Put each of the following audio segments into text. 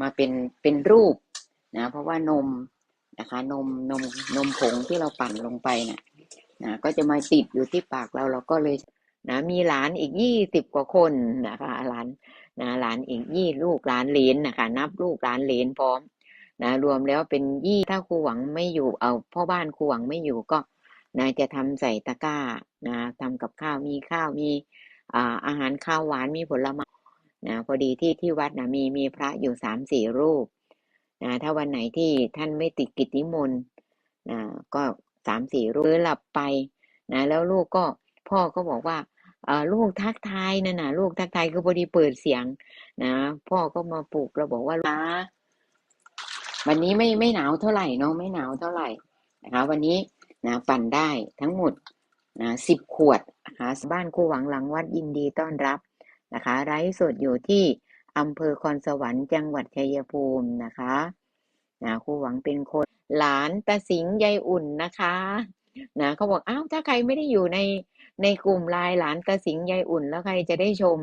มาเป็นเป็นรูปนะเพราะว่านมนะคะนมนมนมผงที่เราปั่นลงไปนะนะก็จะมาติดอยู่ที่ปากเราเราก็เลยนะมีหลานอีกยี่สิบกว่าคนนะคะหลานนะหลานอีกยี่ลูกหลานเลนนะคะนับลูกหลานเลนพร้อมนะรวมแล้วเป็นยี่ถ้าครูหวังไม่อยู่เอาพ่อบ้านครูหวังไม่อยู่ก็นะจะทำใส่ตะกร้านะทำกับข้าวมีข้าวมีอาอาหารข้าวหวานมีผลไม้ นะพอดีที่ที่วัดนะมีมีพระอยู่สามสี่รูปนะถ้าวันไหนที่ท่านไม่ติดกิจนิมนต์นะก็สามสี่รูปหลับไปนะแล้วลูกก็พ่อก็บอกว่าเออลูกทักทายนะนะลูกทักทายคือพอดีเปิดเสียงนะพ่อก็มาปลุกเราบอกว่านะวันนี้ไม่ไม่หนาวเท่าไหร่เนาะไม่หนาวเท่าไหร่นะคะวันนี้นะปั่นได้ทั้งหมดนะสิบขวดนะคะบ้านครูหวังหลังวัดยินดีต้อนรับ นะคะไร้สดอยู่ที่อำเภอคอนสวรรค์จังหวัดชัยภูมินะคะนะครูหวังเป็นคนหลานตาสิงห์ยายอุ่นนะคะนะเขาบอกอ้าวถ้าใครไม่ได้อยู่ในในกลุ่มไลน์หลานตาสิงห์ยายอุ่นแล้วใครจะได้ชม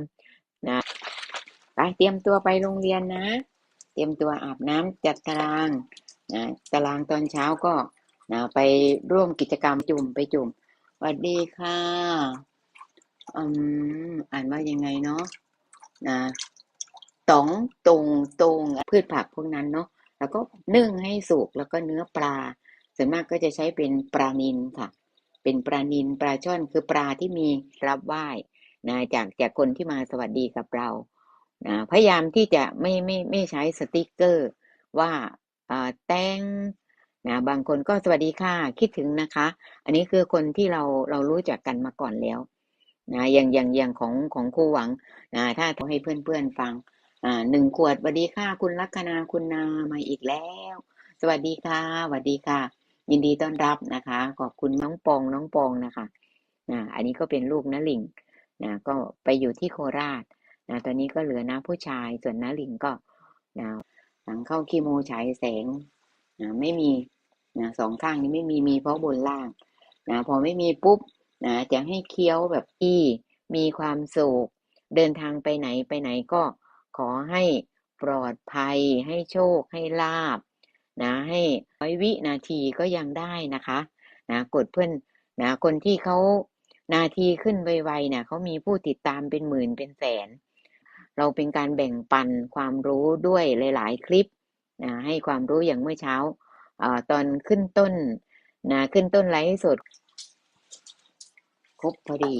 นะไปเตรียมตัวไปโรงเรียนนะ เตรียมตัวอาบน้ำจัดตารางนะตารางตอนเช้าก็นะไปร่วมกิจกรรมจุ่มไปจุ่มสวัสดีค่ะ อืมอ่านว่ายังไงเนาะนะตองตรงตรงพืชผักพวกนั้นเนาะแล้วก็นึ่งให้สุกแล้วก็เนื้อปลา ส่วนมากก็จะใช้เป็นปลานินค่ะ เป็นปลานินปลาช่อนคือปลาที่มีรับไหว้นะจากจากคนที่มาสวัสดีกับเรานะพยายามที่จะไม่ไม่ไม่ใช้สติกเกอร์ ว่าแตงนะบางคนก็สวัสดีค่ะคิดถึงนะคะ อันนี้คือคนที่เราเรารู้จักกันมาก่อนแล้ว นะอย่างอย่างอย่างของของครูหวังนะถ้าให้เพื่อนเพื่อนฟังอ่าหนึ่งขวดสวัสดีค่ะ คุณลัคนาคุณนามาอีกแล้ว สวัสดีค่ะสวัสดีค่ะ ยินดีต้อนรับนะคะ ขอบคุณน้องปองน้องปองนะคะนะอันนี้ก็เป็นลูกน้าลิงนะก็ไปอยู่ที่โคราชนะตอนนี้ก็เหลือน้าผู้ชายส่วนน้าลิงก็นะหลังเข้าคีโมฉายแสงนะไม่มีนะสองข้างนี้ไม่มีมีเพราะบนล่างนะพอไม่มีปุ๊บ นะจะให้เคี้ยวแบบอี้มีความสุข เดินทางไปไหนไปไหนก็ขอให้ปลอดภัย ให้โชคให้ลาบนะให้ร้อยวินาทีก็ยังได้นะคะนะกดเพื่อนนะคนที่เขานาทีขึ้นไวๆเนี่ยเขามีผู้ติดตามเป็นหมื่นเป็นแสน เราเป็นการแบ่งปันความรู้ด้วยหลาย ๆ คลิปนะให้ความรู้อย่างเมื่อเช้าอตอนขึ้นต้นนะขึ้นต้นไลฟ์สด ครบพอดี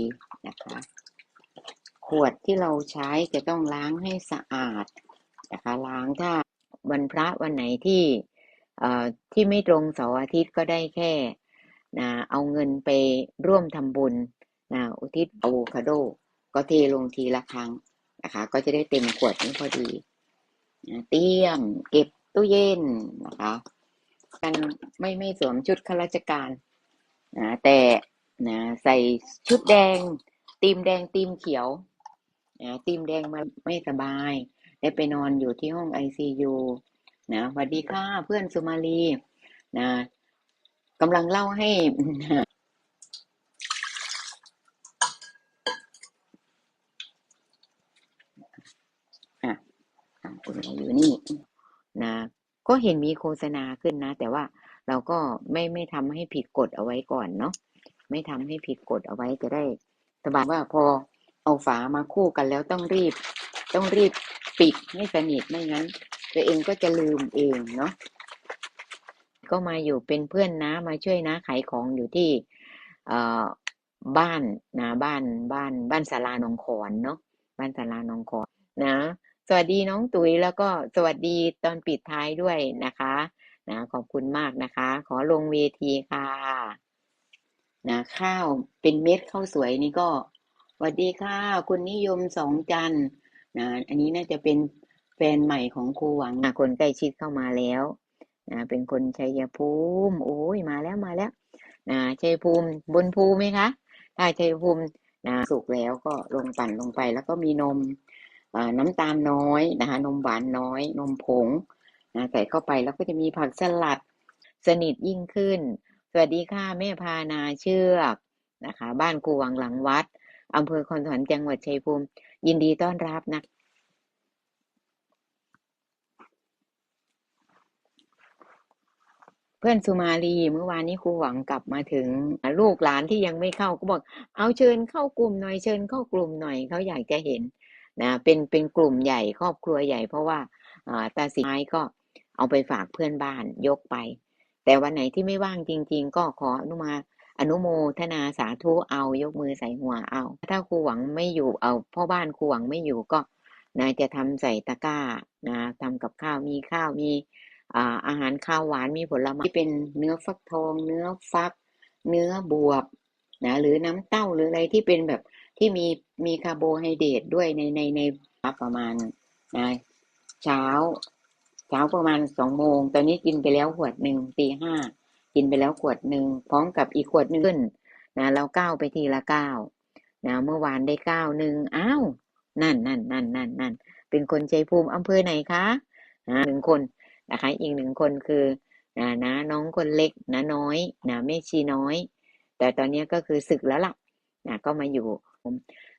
นะคะ ขวดที่เราใช้จะต้องล้างให้สะอาดนะคะ ล้างถ้าวันพระวันไหนที่ที่ไม่ตรงเสาร์อาทิตย์ก็ได้แค่นะเอาเงินไปร่วมทำบุญนะอุทิศอะโวคาโด ก็เทลงทีละครั้งนะคะ ก็จะได้เต็มขวดนี้พอดีนะเตรียมเก็บตู้เย็นนะคะกันไม่ไม่สวมชุดข้าราชการนะแต่ นะใส่ชุดแดงตีมแดงตีมเขียวนะตีมแดงมาไม่สบาย ได้ไปนอนอยู่ที่ห้องไอซียูนะสวัสดีค่ะเพื่อนสุมาลีนะกำลังเล่าให้อะคุณอยู่นี่นะก็เห็นมีโฆษณาขึ้นนะ แต่ว่าเราก็ไม่ไม่ทำให้ผิดกฎเอาไว้ก่อนเนาะ ไม่ทำให้ผิดกฎเอาไว้จะได้สบายว่าพอเอาฝามาคู่กันแล้วต้องรีบ ต้องรีบปิดให้สนิทไม่งั้น ตัวเองก็จะลืมเองเนาะก็มาอยู่เป็นเพื่อนนะมาช่วยนะขายของอยู่ที่บ้านนะบ้านบ้านบ้านศาลาหนองขอนเนาะบ้านศาลาหนองขอนนะสวัสดีน้องตุ๋ยแล้วก็สวัสดีตอนปิดท้ายด้วยนะคะนะขอบคุณมากนะคะ ขอลงเวทีค่ะ นะข้าวเป็นเม็ดข้าวสวยนี่ก็สวัสดีค่ะ คุณนิยมสองจันนะ อันนี้น่าจะเป็นแฟนใหม่ของครูหวังนะคนใกล้ชิดเข้ามาแล้วนะเป็นคนชัยภูมิ โอ้ยมาแล้วมาแล้วนะชัยภูมิบนภูไหมคะถ้าชัยภูมินะสุกแล้วก็ลงปั่นลงไป แล้วก็มีนมน้ำตาลน้อยนะคะนมหวานน้อย นมผงนะใส่เข้าไปแล้วก็จะมีผักสลัดสนิทยิ่งขึ้น วัสดีค่ะ แม่พานาเชือกนะคะ บ้านกูวังหลังวัดอำเภอคอนถอนจังหวัดชัยภูมิ ยินดีต้อนรับนะเพื่อนสุมาลีเมื่อวานนี้ครูหวังกลับมาถึงลูกหลานที่ยังไม่เข้าก็บอก เอาเชิญเข้ากลุ่มหน่อยเชิญเข้ากลุ่มหน่อยเขาอยากจะเห็นนะเป็นเป็นกลุ่มใหญ่ครอบครัวใหญ่ เพราะว่าตาสีไม้ก็เอาไปฝากเพื่อนบ้านยกไป แต่วันไหนที่ไม่ว่างจริง ๆ ก็ขออนุมาอนุโมทนาสาธุเอายกมือใส่หัวเอา ถ้าครูหวังไม่อยู่เอาพ่อบ้านครูหวังไม่อยู่ก็นะจะทำใส่ตะกร้านะทำกับข้าวมีข้าวมีอาหารข้าวหวานมีผลไม้ที่เป็นเนื้อฟักทอง เนื้อฟัก เนื้อบวบนะหรือน้ำเต้าหรืออะไรที่เป็นแบบที่มีมีคาร์โบไฮเดรตด้วยในในในประมาณนะเช้า เช้าประมาณสองโมง ตอนนี้กินไปแล้วขวดหนึ่งตีห้ากินไปแล้วขวดหนึ่งพร้อมกับอีกขวดหนึ่งขึ้นนะเราก้าวไปทีละก้าวนะเมื่อวานได้ก้าวหนึ่งอ้าวนั่นนั่นนั่นนั่นนั่นเป็นคนใจภูมิอำเภอไหนคะนะหนึ่งคนนะคะอีกหนึ่งคนคือนะนะน้องคนเล็กนะน้อยนะแม่ชีน้อย แต่ตอนนี้ก็คือศึกแล้วล่ะนะก็มาอยู่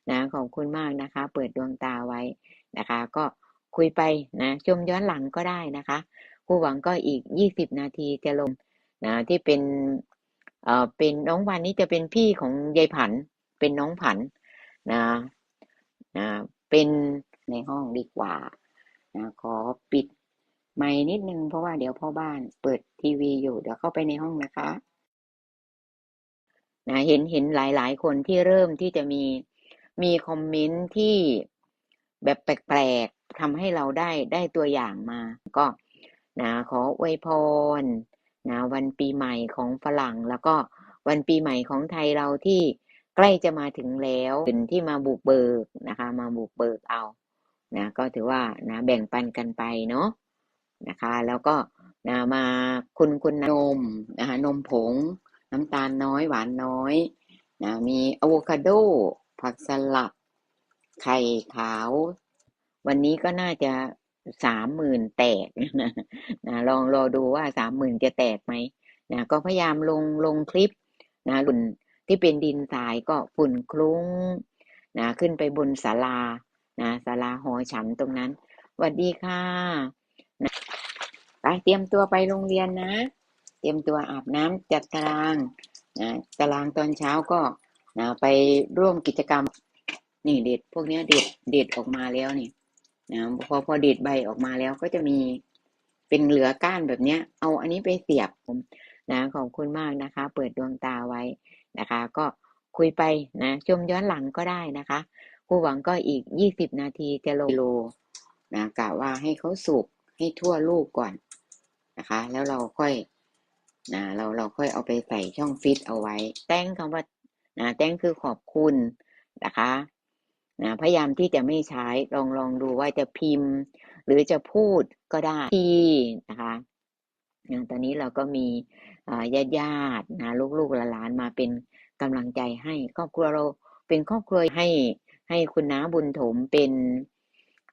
นะขอบคุณมากนะคะ เปิดดวงตาไว้นะคะ ก็ คุยไปนะชมย้อนหลังก็ได้นะคะครูหวังก็อีกยี่สิบนาทีจะลงนะที่เป็นเอ่อเป็นน้องวันนี้จะเป็นพี่ของยายผัน เป็นน้องผันนะนะเป็นในห้องดีกว่านะขอปิดไมค์นิดนึงเพราะว่าเดี๋ยวพ่อบ้านเปิดทีวีอยู่เดี๋ยวเข้าไปในห้องนะคะนะเห็นเห็นหลายๆ คนที่เริ่มที่จะมีมีคอมเมนต์ที่แบบแปลก ทำให้เราได้ได้ตัวอย่างมาก็นะขออวยพรนะวันปีใหม่ของฝรั่ง แล้วก็วันปีใหม่ของไทยเราที่ใกล้จะมาถึงแล้วเป็นที่มาบุกเบิกนะคะ มาบุกเบิกเอานะก็ถือว่านะแบ่งปันกันไปเนาะนะคะ แล้วก็นะมาคุณคุณนมนะคะนมผง น้ำตาลน้อยหวานน้อยนะมีอะโวคาโด ผักสลัด ไข่ขาว วันนี้ก็น่าจะสามหมื่นแตกนะนะลองรอดูว่าสามหมื่นจะแตกไหมนะก็พยายามลงลงคลิปนะฝุ่นที่เป็นดินทรายก็ฝุ่นคลุ้งนะขึ้นไปบนศาลานะศาลาหอฉันตรงนั้นสวัสดีค่ะนะไปเตรียมตัวไปโรงเรียนนะ เตรียมตัวอาบน้ำจัดตารางนะตารางตอนเช้าก็นะไปร่วมกิจกรรมนี่เด็ดพวกนี้เด็ดเด็ดออกมาแล้วนี่ นะพอพอเด็ดใบออกมาแล้วก็จะมีเป็นเหลือก้านแบบเนี้ยเอาอันนี้ไปเสียบผมนะขอบคุณมากนะคะ เปิดดวงตาไว้นะคะ ก็คุยไปนะชมย้อนหลังก็ได้นะคะครูหวังก็อีกยี่สิบนาทีจะลงโลนะกะว่าให้เขาสุกให้ทั่วลูกก่อนนะคะ แล้วเราค่อยนะเราเราค่อยเอาไปใส่ช่องฟิตเอาไว้ แต้งคำว่านะแต้งคือขอบคุณนะคะ นะพยายามที่จะไม่ใช้ลองลองดูว่าจะพิมพ์ หรือจะพูดก็ได้ที่นะคะอย่างตอนนี้เราก็มีญาติญาตินะลูกๆหลานมาเป็นกำลังใจให้ครอบครัวเราเป็นครอบครัวให้ให้คุณน้าบุญถมเป็น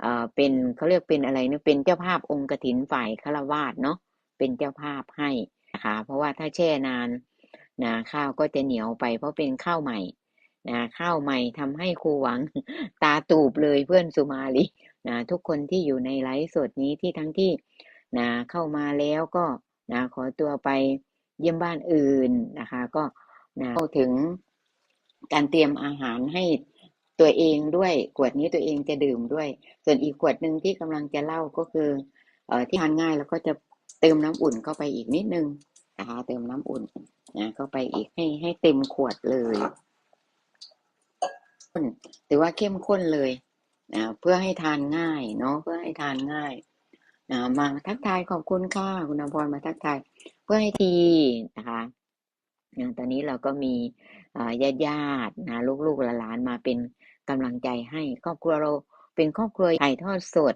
เอ่อเป็นเขาเรียกเป็นอะไรเนี่ยเป็นเจ้าภาพองค์กถินฝ่ายฆราวาสเนาะเป็นเจ้าภาพให้นะคะเพราะว่าถ้าแช่นานนะข้าวก็จะเหนียวไปเพราะเป็นข้าวใหม่ นะข้าวใหม่ทำให้ครูหวังตาตูบเลยเพื่อนสุมาลีนะทุกคนที่อยู่ในไลฟ์สดนี้ที่ทั้งที่นะเข้ามาแล้วก็นะขอตัวไปเยี่ยมบ้านอื่นนะคะ ก็นะเข้าถึงการเตรียมอาหารให้ตัวเองด้วยขวดนี้ตัวเองจะดื่มด้วย ส่วนอีกขวดหนึ่งที่กำลังจะเล่าก็คือเอ่อที่ทานง่ายแล้วก็จะเติมน้ำอุ่นเข้าไปอีกนิดนึงนะคะเติมน้ำอุ่นนะเข้าไปอีกให้ให้เต็มขวดเลย ถือว่าเข้มข้นเลยนะเพื่อให้ทานง่ายเนาะเพื่อให้ทานง่ายนะมาทักทายขอบคุณค่ะคุณอภรมาทักทายเพื่อให้ทีนะคะอย่างตอนนี้เราก็มีญาติญาตินะลูกๆหลานมาเป็นกำลังใจให้ครอบครัวเราเป็นครอบครัวถ่ายทอดสด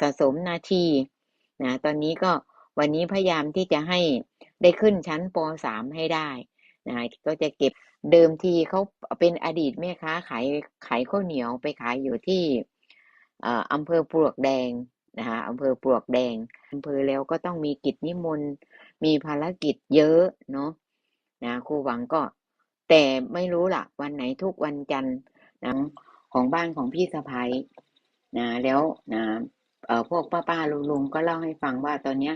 สะสมนาทีนะตอนนี้ก็วันนี้พยายามที่จะให้ได้ขึ้นชั้นป .3 ให้ได้ นะก็จะเก็บเดิมทีเขาเป็นอดีตแม่ค้าขายขายข้าวเหนียวไปขายอยู่ที่อำเภอปลวกแดงนะคะอำเภอปลวกแดงอำเภอแล้วก็ต้องมีกิจนิมนต์มีภารกิจเยอะเนาะนะครูหวังก็แต่ไม่รู้ล่ะวันไหนทุกวันจันทร์นะของบ้านของพี่สะพ้ายนะแล้วนะเอ่อพวกป้าป้าลุงลุงก็เล่าให้ฟังว่าตอนเนี้ย